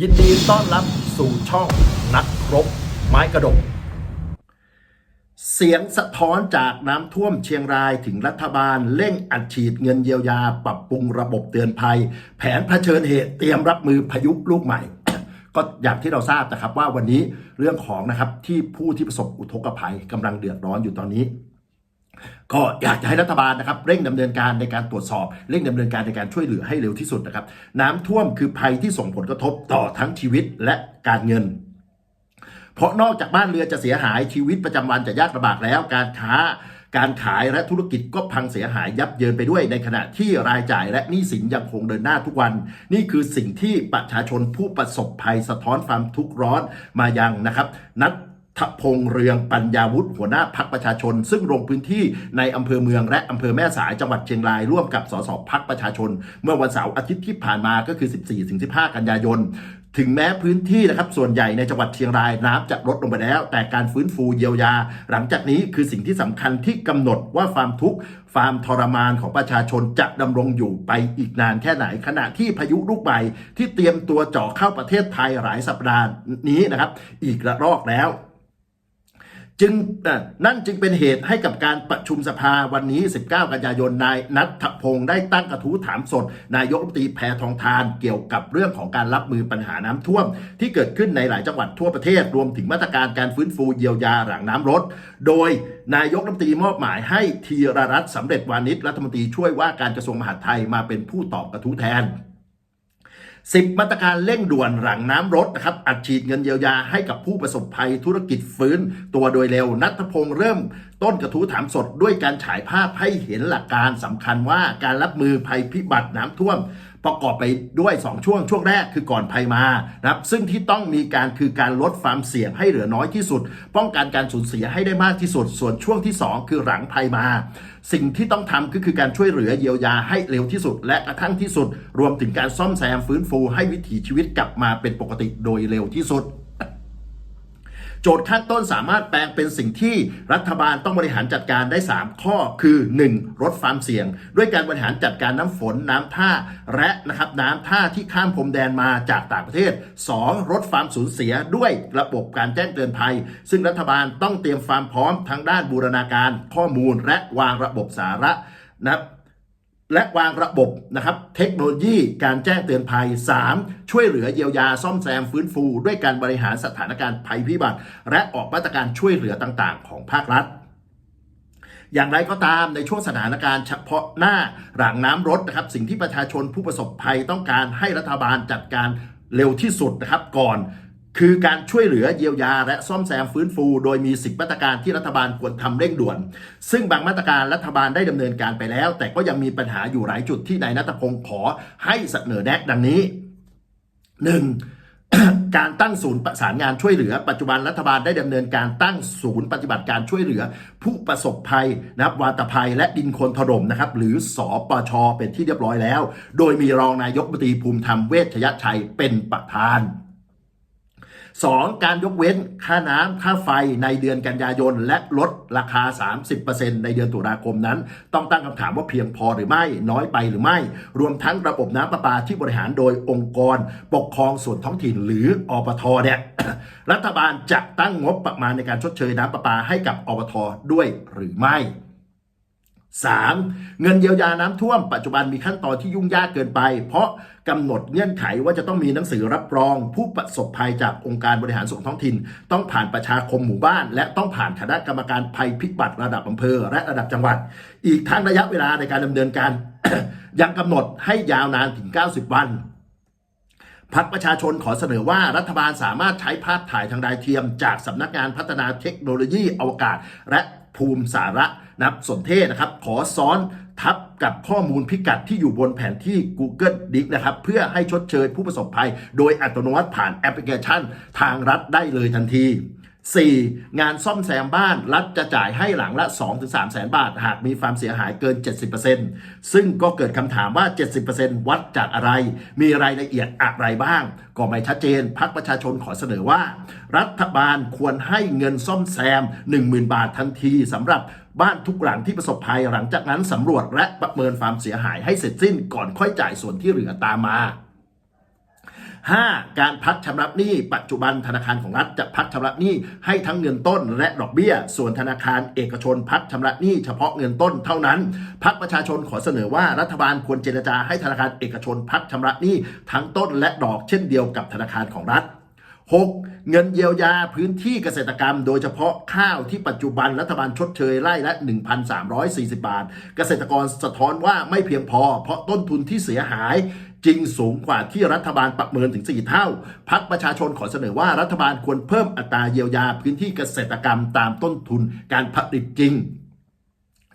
ยินดีต้อนรับสู่ช่องนักรบไม้กระดก เสียงสะท้อนจากน้ำท่วมเชียงรายถึงรัฐบาลเร่งอัดฉีดเงินเยียวยา ปรับปรุงระบบเตือนภัย แผนเผชิญเหตุเตรียมรับมือพายุลูกใหม่ ก็อย่างที่เราทราบนะครับว่าวันนี้เรื่องของนะครับที่ผู้ที่ประสบอุทกภัยกำลังเดือดร้อนอยู่ตอนนี้ ก็อยากจะให้รัฐบาลนะครับเร่งดำเนินการในการตรวจสอบ เร่งดำเนินการในการช่วยเหลือให้เร็วที่สุดนะครับ น้ำท่วมคือภัยที่ส่งผลกระทบต่อทั้งชีวิตและการเงิน เพราะนอกจากบ้านเรือนจะเสียหายชีวิตประจำวันจะยากลำบากแล้วการค้าการขายและธุรกิจก็พังเสียหายยับเยินไปด้วย ในขณะที่รายจ่ายและหนี้สินยังคงเดินหน้าทุกวัน นี่คือสิ่งที่ประชาชนผู้ประสบภัยสะท้อนความทุกข์ร้อนมายังนะครับนัท ทพงเรืองปัญญาวุฒิหัวหน้าพักประชาชน ซึ่งลงพื้นที่ในอำเภอเมืองและอำเภอแม่สายจังหวัดเชียงรายร่วมกับสสพักประชาชน เมื่อวันเสาร์อาทิตย์ที่ผ่านมาก็คือ 14-15 กันยายนถึงแม้พื้นที่นะครับส่วนใหญ่ในจังหวัดเชียงรายน้ำจะลดลงไปแล้ว แต่การฟื้นฟูเยียวยา หลังจากนี้คือสิ่งที่สำคัญที่กำหนดว่าความทุกข์ความทรมานของประชาชนจะดำรงอยู่ไปอีกนานแค่ไหน ขณะที่พายุลูกใหม่ที่เตรียมตัวเจาะเข้าประเทศไทยหลายสัปดาห์นี้นะครับ อีกระลอกแล้ว จึงนั่นจึงเป็นเหตุให้กับการประชุมสภาวันนี้ 19 กันยายนนายนัทพงศ์ได้ตั้งกระทู้ถามสด นายกรัฐมนตรีแพทองทานเกี่ยวกับเรื่องของการรับมือปัญหาน้ำท่วม ที่เกิดขึ้นในหลายจังหวัดทั่วประเทศ รวมถึงมาตรการการฟื้นฟูเยียวยาหลังน้ำลดโดยนายกรัฐมนตรีมอบหมายให้ธีรรัตน์สำเร็จวานิชรัฐมนตรีช่วยว่าการกระทรวงมหาดไทยมาเป็นผู้ตอบกระทู้แทน 10 มาตรการเร่งด่วนหลังน้ำรดนะครับอัดฉีดเงินเยียวยาให้กับผู้ประสบภัยธุรกิจฟื้น ตัวโดยเร็วนัทพงศ์เริ่ม ต้นกระทู้ถามสดด้วยการฉายภาพให้เห็นหลักการสำคัญว่าการรับมือภัยพิบัติน้ำท่วม ประกอบไปด้วย 2 ช่วงช่วงแรกคือก่อนภัยมานะครับซึ่งที่ต้องมีการคือการลดความเสี่ยงให้เหลือน้อยที่สุด ป้องกันการสูญเสียให้ได้มากที่สุด ส่วนช่วงที่ 2 คือหลังภัยมา สิ่งที่ต้องทำก็คือการช่วยเหลือเยียวยาให้เร็วที่สุด และกระทั่งที่สุด รวมถึงการซ่อมแซมฟื้นฟูให้วิถีชีวิตกลับมาเป็นปกติโดยเร็วที่สุด โจทย์ขั้นต้นสามารถแปลงเป็นสิ่งที่รัฐบาลต้องบริหารจัดการได้ 3 ข้อคือ 1. ลดความเสี่ยง ด้วยการบริหารจัดการน้ำฝนน้ำท่า และนะครับน้ำท่าที่ข้ามพรมแดนมาจากต่างประเทศ 2. ลดความสูญเสียด้วยระบบการแจ้งเตือนภัย ซึ่งรัฐบาลต้องเตรียมความพร้อมทั้งด้านบูรณาการข้อมูลและวางระบบสาระนะครับ และวางระบบนะครับเทคโนโลยีการแจ้งเตือนภัย 3. ช่วยเหลือเยียวยาซ่อมแซมฟื้นฟู ด้วยการบริหารสถานการณ์ภัยพิบัติ และออกมาตรการช่วยเหลือต่างๆ ของภาครัฐอย่างไรก็ตามในช่วงสถานการณ์เฉพาะหน้าหลังน้ำรดนะครับ สิ่งที่ประชาชนผู้ประสบภัยต้องการให้รัฐบาลจัดการเร็วที่สุดนะครับ ก่อน คือการช่วยเหลือเยียวยา และซ่อมแซมฟื้นฟู โดยมีสิบมาตรการที่รัฐบาลควรทำเร่งด่วน ซึ่งบางมาตรการรัฐบาลได้ดำเนินการไปแล้ว แต่ก็ยังมีปัญหาอยู่หลายจุดที่นายนัทพงศ์ขอให้เสนอแนะดังนี้ 1. การตั้งศูนย์ประสานงานช่วยเหลือ ปัจจุบันรัฐบาลได้ดำเนินการตั้งศูนย์ปฏิบัติการช่วยเหลือ ผู้ประสบภัยนะครับวาตภัย และดินคนถล่มนะครับหรือสอปชเป็นที่เรียบร้อยแล้ว โดยมีรองนายกรัตรีภูมิธรรมเวชยชัยเป็นประธาน 2. การยกเว้นค่าน้ำค่าไฟในเดือนกันยายน และลดราคา 30%ในเดือนตุลาคมนั้น ต้องตั้งคำถามว่าเพียงพอหรือไม่น้อยไปหรือไม่ รวมทั้งระบบน้ำประปาที่บริหารโดยองค์กร ปกครองส่วนท้องถิ่นหรืออปทเนี่ยรัฐบาลจะตั้งงบประมาณในการชดเชยน้ำประปาให้กับอปทด้วยหรือไม่ 3. เงินเยียวยาน้ำท่วมปัจจุบันมีขั้นตอนที่ยุ่งยากเกินไป เพราะกำหนดเงื่อนไขว่าจะต้องมีหนังสือรับรอง ผู้ประสบภัยจากองค์การบริหารส่วนท้องถิ่น ต้องผ่านประชาคมหมู่บ้าน และต้องผ่านคณะกรรมการภัยพิบัติระดับอำเภอ และระดับจังหวัด อีกทั้งระยะเวลาในการดำเนินการ ยังกำหนดให้ยาวนานถึง 90 วันพักประชาชนขอเสนอว่ารัฐบาลสามารถใช้ภาพถ่ายทางดาวเทียม จากสำนักงานพัฒนาเทคโนโลยีอวกาศ และ ภูมิสาระนับสนเทศนะครับ ขอซ้อนทับกับข้อมูลพิกัดที่อยู่บนแผนที่ Google d i c นะครับ เพื่อให้ชดเชยผู้ประสบภัย โดยอัตโนมัติผ่านแอปพลิเคชัน ทางรัฐได้เลยทันที 4. งานซ่อมแซมบ้านรัฐจะจ่ายให้หลังละ 2-3แสนบาท หากมีความเสียหายเกิน 70%ซึ่งก็เกิดคำถามว่า 70%วัดจากอะไร มีรายละเอียดอะไรบ้าง ก็ไม่ชัดเจนพักประชาชนขอเสนอว่า รัฐบาลควรให้เงินซ่อมแซม 10,000 บาททันทีสำหรับบ้านทุกหลังที่ประสบภัยหลังจากนั้นสำรวจและประเมินความเสียหายให้เสร็จสิ้นก่อนค่อยจ่ายส่วนที่เหลือตามมา 5. การพักชำระหนี้ปัจจุบันธนาคารของรัฐจะพักชำระหนี้ให้ทั้งเงินต้นและดอกเบี้ย ส่วนธนาคารเอกชนพักชำระหนี้เฉพาะเงินต้นเท่านั้น พักประชาชนขอเสนอว่ารัฐบาลควรเจรจาให้ธนาคารเอกชนพักชำระหนี้ทั้งต้นและดอกเช่นเดียวกับธนาคารของรัฐ 6. เงินเยียวยาพื้นที่เกษตรกรรม โดยเฉพาะข้าวที่ปัจจุบันรัฐบาลชดเชยไร่ละ 1,340 บาท เกษตรกรสะท้อนว่าไม่เพียงพอ เพราะต้นทุนที่เสียหาย จริงสูงกว่าที่รัฐบาลประเมินถึง 4 เท่า พักประชาชนขอเสนอว่ารัฐบาลควรเพิ่มอัตราเยียวยาพื้นที่เกษตรกรรมตามต้นทุนการผลิตจริง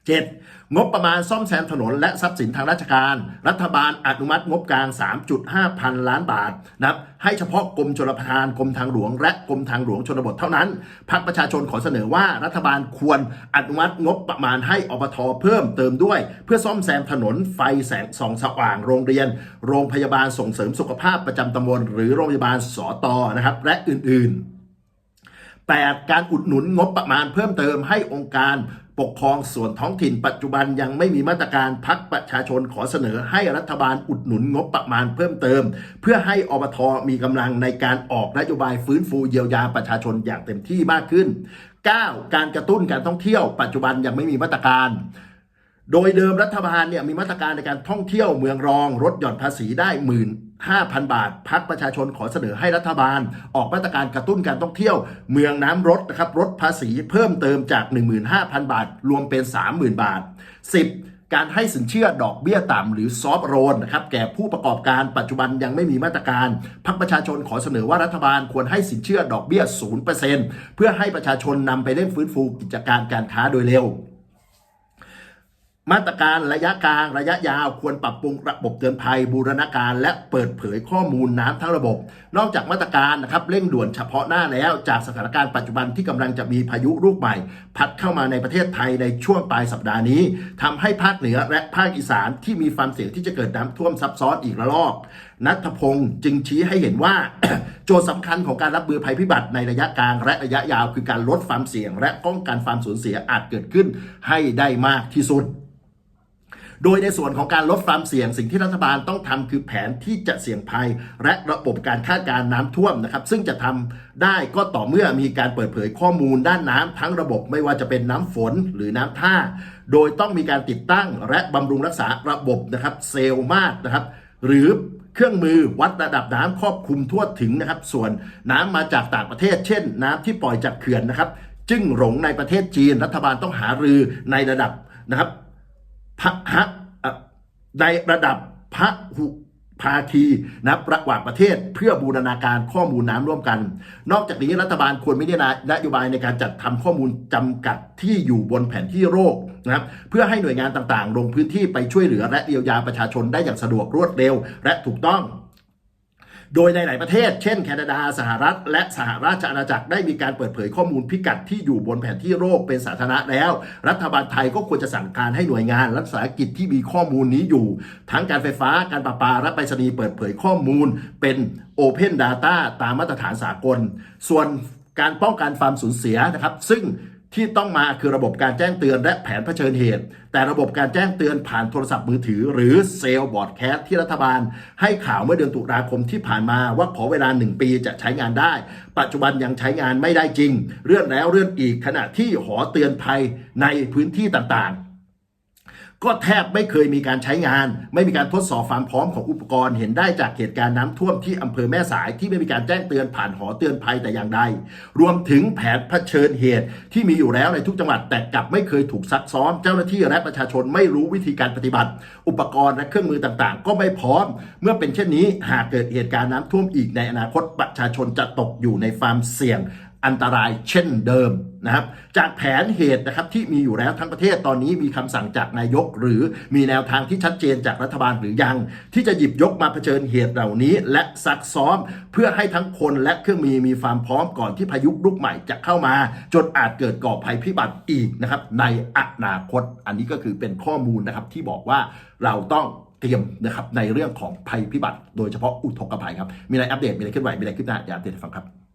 7. งบประมาณซ่อมแซมถนนและทรัพย์สินทางราชการ รัฐบาลอนุมัติงบกลาง 3.5 พันล้านบาทนะครับให้เฉพาะกรมชลประทานกรมทางหลวง และกรมทางหลวงชนบทเท่านั้นพรรคประชาชนขอเสนอว่ารัฐบาลควรอนุมัติงบประมาณให้อบทเพิ่มเติมด้วย เพื่อซ่อมแซมถนนไฟแสงส่องสว่างโรงเรียน โรงพยาบาลส่งเสริมสุขภาพประจำตำบลหรือโรงพยาบาลสอตอนะครับและอื่นๆ 8. การอุดหนุนงบประมาณเพิ่มเติมให้องค์การ ปกครองส่วนท้องถิ่นปัจจุบันยังไม่มีมาตรการพักประชาชนขอเสนอให้รัฐบาลอุดหนุนงบประมาณเพิ่มเติม เพื่อให้อบทมีกำลังในการออกนโยบายฟื้นฟูเยียวยาประชาชนอย่างเต็มที่มากขึ้น 9. การกระตุ้นการท่องเที่ยว ปัจจุบันยังไม่มีมาตรการโดยเดิมรัฐบาลเนี่ยมีมาตรการในการท่องเที่ยวเมืองรองลดหย่อนภาษีได้หมื่น 5,000 บาท พักประชาชนขอเสนอให้รัฐบาล ออกมาตรการกระตุ้นการท่องเที่ยว เมืองน้ำรถนะครับลดภาษีเพิ่มเติมจาก 15,000 บาท รวมเป็น 30,000 บาท 10. การให้สินเชื่อดอกเบี้ยต่ำหรือซอฟโรนนะครับแก่ผู้ประกอบการปัจจุบันยังไม่มีมาตรการพักประชาชนขอเสนอว่ารัฐบาลควรให้สินเชื่อดอกเบี้ย 0%เพื่อให้ประชาชนนำไปเล่นฟื้นฟูกิจการการค้าโดยเร็ว มาตรการระยะกลางระยะยาวควรปรับปรุงระบบเตือนภัย บูรณาการ และเปิดเผยข้อมูลน้ำทั้งระบบ นอกจากมาตรการนะครับเร่งด่วนเฉพาะหน้าแล้วจากสถานการณ์ปัจจุบันที่กำลังจะมีพายุลูกใหม่ พัดเข้ามาในประเทศไทยในช่วงปลายสัปดาห์นี้ทำให้ภาคเหนือและภาคอีสานที่มีความเสี่ยงที่จะเกิดน้ำท่วมซับซ้อนอีกระลอกนัทพงศ์จึงชี้ให้เห็นว่า โจทย์สำคัญของการรับมือภัยพิบัติในระยะกลางและระยะยาว คือการลดความเสี่ยง และป้องกันความสูญเสียอาจเกิดขึ้นให้ได้มากที่สุด โดยในส่วนของการลดความเสี่ยงสิ่งที่รัฐบาลต้องทำคือแผนที่จะเสี่ยงภัย และระบบการคาดการน้ำท่วมนะครับซึ่งจะทำได้ก็ต่อเมื่อมีการเปิดเผยข้อมูลด้านน้ำทั้งระบบไม่ว่าจะเป็นน้ำฝนหรือน้ำท่า โดยต้องมีการติดตั้งและบำรุงรักษาระบบนะครับเซลล์มากนะครับหรือเครื่องมือวัดระดับน้ำครอบคลุมทั่วถึงนะครับ ส่วนน้ำมาจากต่างประเทศ เช่น น้ำที่ปล่อยจากเขื่อนนะครับ จึงหลงในประเทศจีนรัฐบาลต้องหารือในระดับนะครับ พระฮะในระดับพระหุภาคีนะระหว่างประเทศเพื่อบูรณาการข้อมูลน้ำร่วมกัน นอกจากนี้รัฐบาลควรมีนโยบายในการจัดทำข้อมูลจำกัดที่อยู่บนแผนที่โรคนะครับเพื่อให้หน่วยงานต่างๆ ลงพื้นที่ไปช่วยเหลือและเยียวยาประชาชนได้อย่างสะดวกรวดเร็ว และถูกต้อง โดยในหลายประเทศ เช่น แคนาดา สหรัฐ และสหราชอาณาจักรได้มีการเปิดเผยข้อมูลพิกัดที่อยู่บนแผนที่โรคเป็นสาธารณะแล้ว รัฐบาลไทยก็ควรจะสั่งการให้หน่วยงานรัฐวิสาหกิจที่มีข้อมูลนี้อยู่ ทั้งการไฟฟ้าการประปาและไปรษณีย์เปิดเผยข้อมูลเป็น Open Data ตามมาตรฐานสากล ส่วนการป้องกันความสูญเสียนะครับ ซึ่ง ที่ต้องมาคือระบบการแจ้งเตือนและแผนเผชิญเหตุ แต่ระบบการแจ้งเตือนผ่านโทรศัพท์มือถือ หรือเซลล์บอร์ดแคสที่รัฐบาล ให้ข่าวเมื่อเดือนตุลาคมที่ผ่านมาว่าขอเวลา 1 ปีจะใช้งานได้ ปัจจุบันยังใช้งานไม่ได้จริง เรื่องแล้วเรื่องอีกขณะที่หอเตือนภัยในพื้นที่ต่างๆ ก็แทบไม่เคยมีการใช้งาน ไม่มีการทดสอบความพร้อมของอุปกรณ์ เห็นได้จากเหตุการณ์น้ำท่วมที่อำเภอแม่สายที่ไม่มีการแจ้งเตือนผ่านหอเตือนภัยแต่อย่างใด รวมถึงแผนเผชิญเหตุที่มีอยู่แล้วในทุกจังหวัดแต่กลับไม่เคยถูกซักซ้อม เจ้าหน้าที่และประชาชนไม่รู้วิธีการปฏิบัติ อุปกรณ์และเครื่องมือต่างๆ ก็ไม่พร้อม เมื่อเป็นเช่นนี้หากเกิดเหตุการณ์น้ำท่วมอีกในอนาคตประชาชนจะตกอยู่ในความเสี่ยง อันตรายเช่นเดิมนะครับ จากแผนเหตุนะครับที่มีอยู่แล้วทั้งประเทศตอนนี้มีคำสั่งจากนายก หรือมีแนวทางที่ชัดเจนจากรัฐบาลหรือยัง ที่จะหยิบยกมาเผชิญเหตุเหล่านี้ และซักซ้อม เพื่อให้ทั้งคนและเครื่องมือมีความพร้อมก่อนที่พายุลูกใหม่จะเข้ามา จนอาจเกิดก่อภัยพิบัติอีกนะครับในอนาคต อันนี้ก็คือเป็นข้อมูลนะครับที่บอกว่าเราต้องเตรียมนะครับในเรื่องของภัยพิบัติ โดยเฉพาะอุทกภัยครับมีอะไรอัปเดตมีอะไรเคลื่อนไหวมีอะไรขึ้นหน้าอย่าอัปเดตฟังครับ